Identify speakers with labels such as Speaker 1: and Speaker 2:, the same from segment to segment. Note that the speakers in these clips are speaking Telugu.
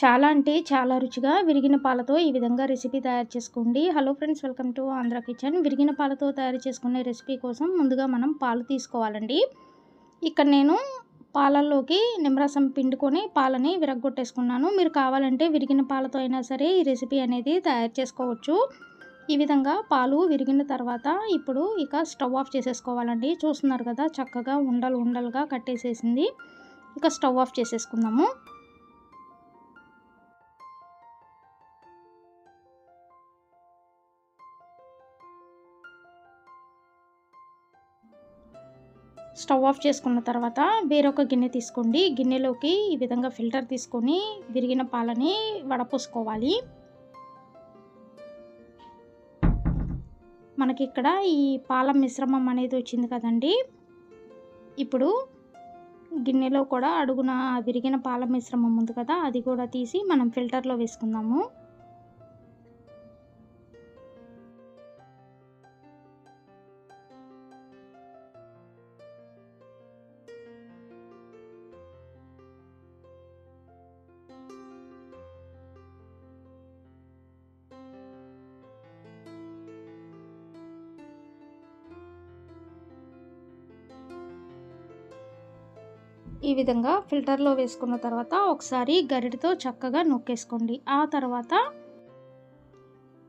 Speaker 1: చాలా అంటే చాలా రుచిగా విరిగిన పాలతో ఈ విధంగా రెసిపీ తయారు చేసుకోండి. Hello friends welcome to Andhra kitchen విరిగిన పాలతో తయారు చేసుకునే రెసిపీ కోసం ముందుగా మనం పాలు తీసుకోవాలండి. ఇక్కడ నేను పాలల్లోకి నిమ్మరసం పిండుకొని పాలని విరగొట్టేసుకున్నాను మీరు కావాలంటే విరిగిన పాలతో అయినా సరే ఈ రెసిపీ అనేది తయారు చేసుకోవచ్చు. ఈ విధంగా పాలు విరిగిన తర్వాత ఇప్పుడు ఇక స్టవ్ ఆఫ్ చేసేసుకోవాలండి. చూస్తున్నారు కదా చక్కగా ఉండలు ఉండలుగా కట్టేసేసింది. ఇక స్టవ్ ఆఫ్ చేసేసుకుందాము. స్టవ్ ఆఫ్ చేసుకున్న తర్వాత వేరొక గిన్నె తీసుకోండి. గిన్నెలోకి ఈ విధంగా ఫిల్టర్ తీసుకొని విరిగిన పాలని వడపోసుకోవాలి. మనకి ఇక్కడ ఈ పాల మిశ్రమం అనేది వచ్చింది కదండి. ఇప్పుడు గిన్నెలో కూడా అడుగున విరిగిన పాల మిశ్రమం ఉంది కదా అది కూడా తీసి మనం ఫిల్టర్లో వేసుకుందాము. ఈ విధంగా ఫిల్టర్లో వేసుకున్న తర్వాత ఒకసారి గరిటతో చక్కగా నొక్కేసుకోండి. ఆ తర్వాత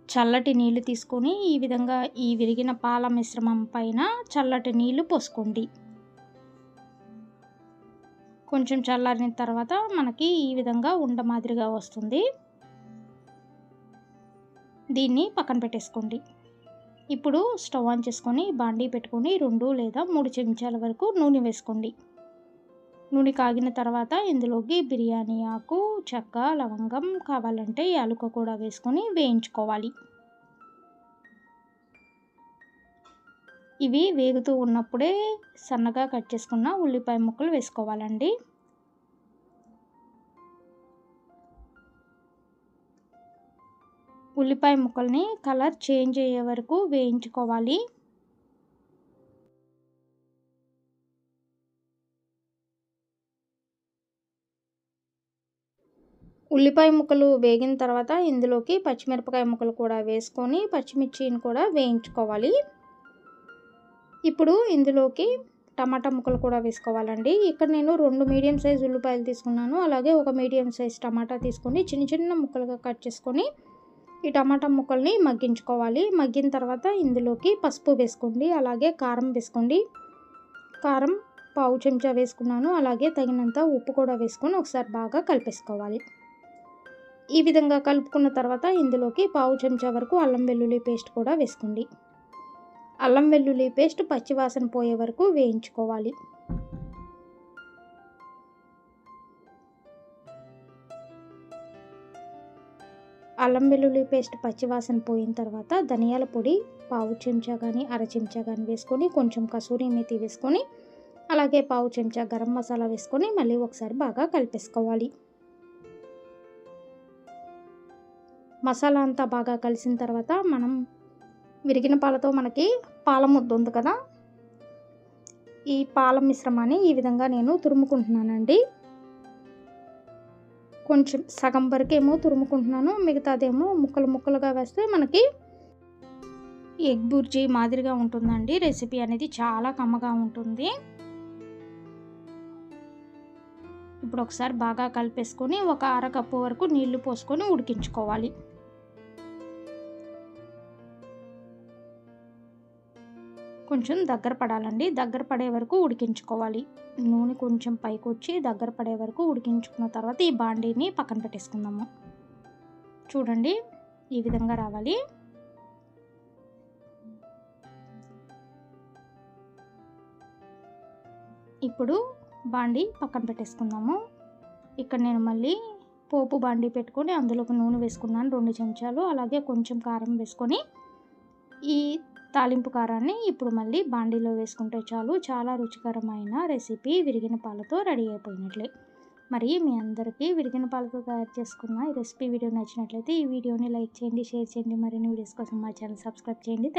Speaker 1: చల్లటి నీళ్ళు తీసుకొని ఈ విధంగా ఈ విరిగిన పాల మిశ్రమం పైన చల్లటి నీళ్ళు పోసుకోండి. కొంచెం చల్లారిన తర్వాత మనకి ఈ విధంగా ఉండ మాదిరిగా వస్తుంది. దీన్ని పక్కన పెట్టేసుకోండి. ఇప్పుడు స్టవ్ ఆన్ చేసుకొని బాండీ పెట్టుకొని రెండు లేదా మూడు చెంచాల వరకు నూనె వేసుకోండి. నూనె కాగిన తర్వాత ఇందులోకి బిర్యానీ ఆకు చెక్క లవంగం కావాలంటే యాలుక కూడా వేసుకొని వేయించుకోవాలి. ఇవి వేగుతూ ఉన్నప్పుడే సన్నగా కట్ చేసుకున్న ఉల్లిపాయ ముక్కలు వేసుకోవాలండి. ఉల్లిపాయ ముక్కల్ని కలర్ చేంజ్ అయ్యే వరకు వేయించుకోవాలి. ఉల్లిపాయ ముక్కలు వేగిన తర్వాత ఇందులోకి పచ్చిమిరపకాయ ముక్కలు కూడా వేసుకొని పచ్చిమిర్చిని కూడా వేయించుకోవాలి. ఇప్పుడు ఇందులోకి టమాటా ముక్కలు కూడా వేసుకోవాలండి. ఇక్కడ నేను రెండు మీడియం సైజ్ ఉల్లిపాయలు తీసుకున్నాను. అలాగే ఒక మీడియం సైజ్ టమాటా తీసుకొని చిన్న చిన్న ముక్కలుగా కట్ చేసుకొని ఈ టమాటా ముక్కల్ని మగ్గించుకోవాలి. మగ్గిన తర్వాత ఇందులోకి పసుపు వేసుకోండి. అలాగే కారం వేసుకోండి. కారం పావు చెంచా వేసుకున్నాను. అలాగే తగినంత ఉప్పు కూడా వేసుకొని ఒకసారి బాగా కలిపేసుకోవాలి. ఈ విధంగా కలుపుకున్న తర్వాత ఇందులోకి పావు చెంచా వరకు అల్లం వెల్లుల్లి పేస్ట్ కూడా వేసుకోండి. అల్లం వెల్లుల్లి పేస్ట్ పచ్చివాసన పోయే వరకు వేయించుకోవాలి. అల్లం వెల్లుల్లి పేస్ట్ పచ్చివాసన పోయిన తర్వాత ధనియాల పొడి పావు చెంచా కానీ అర చెంచా కానీ వేసుకొని కొంచెం కసూరి మెతి వేసుకొని అలాగే పావు చెంచా గరం మసాలా వేసుకొని మళ్ళీ ఒకసారి బాగా కలిపేసుకోవాలి. మసాలా అంతా బాగా కలిసిన తర్వాత మనం విరిగిన పాలతో మనకి పాల ముద్ద ఉంది కదా? ఈ పాల మిశ్రమాన్ని ఈ విధంగా నేను తురుముకుంటున్నానండి. కొంచెం సగం ఏమో తురుముకుంటున్నాను. మిగతాదేమో ముక్కలు ముక్కలుగా వేస్తే మనకి ఎగ్ బుర్జీ మాదిరిగా ఉంటుందండి. రెసిపీ అనేది చాలా కమ్మగా ఉంటుంది. ఇప్పుడు ఒకసారి బాగా కలిపేసుకొని ఒక అరకప్పు వరకు నీళ్ళు పోసుకొని ఉడికించుకోవాలి. కొంచెం దగ్గర పడాలండి. దగ్గర పడే వరకు ఉడికించుకోవాలి. నూనె కొంచెం పైకి వచ్చి దగ్గర పడే వరకు ఉడికించుకున్న తర్వాత ఈ బాండీని పక్కన పెట్టేసుకుందాము. చూడండి ఈ విధంగా రావాలి. ఇప్పుడు బాండీ పక్కన పెట్టేసుకుందాము. ఇక్కడ నేను మళ్ళీ పోపు బాండీ పెట్టుకొని అందులో నూనె వేసుకున్నాను రెండు చెంచాలు. అలాగే కొంచెం కారం వేసుకొని ఈ తాలింపు కారాన్ని ఇప్పుడు మళ్ళీ బాండీలో వేసుకుంటే చాలు. చాలా రుచికరమైన రెసిపీ విరిగిన పాలతో రెడీ అయిపోయినట్లే. మరి మీ అందరికీ విరిగిన పాలతో తయారు చేసుకున్న ఈ రెసిపీ వీడియో నచ్చినట్లయితే ఈ వీడియోని లైక్ చేయండి షేర్ చేయండి. మరిన్ని వీడియోస్ కోసం మా ఛానల్ సబ్స్క్రైబ్ చేయండి.